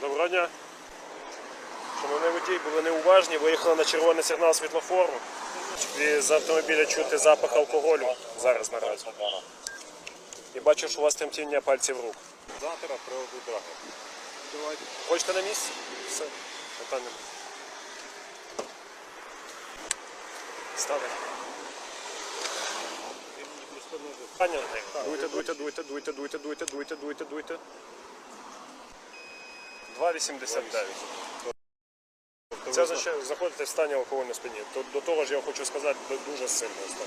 Доброго дня. Шановний водій, були неуважні, виїхали на червоний сигнал світлофору. І з автомобіля чути запах алкоголю зараз наразі. І бачу, що у вас тремтіння пальців рук. Завтра приводу драги. Хочете на місці? Все, питань немає. Ставимо. Питання? Дуйте, дуйте, дуйте, дуйте, дуйте, дуйте, дуйте, дуйте, дуйте. 2,89. Це означає, заходите в стані алкогольного спині. До того ж я хочу сказати, дуже сильно стан.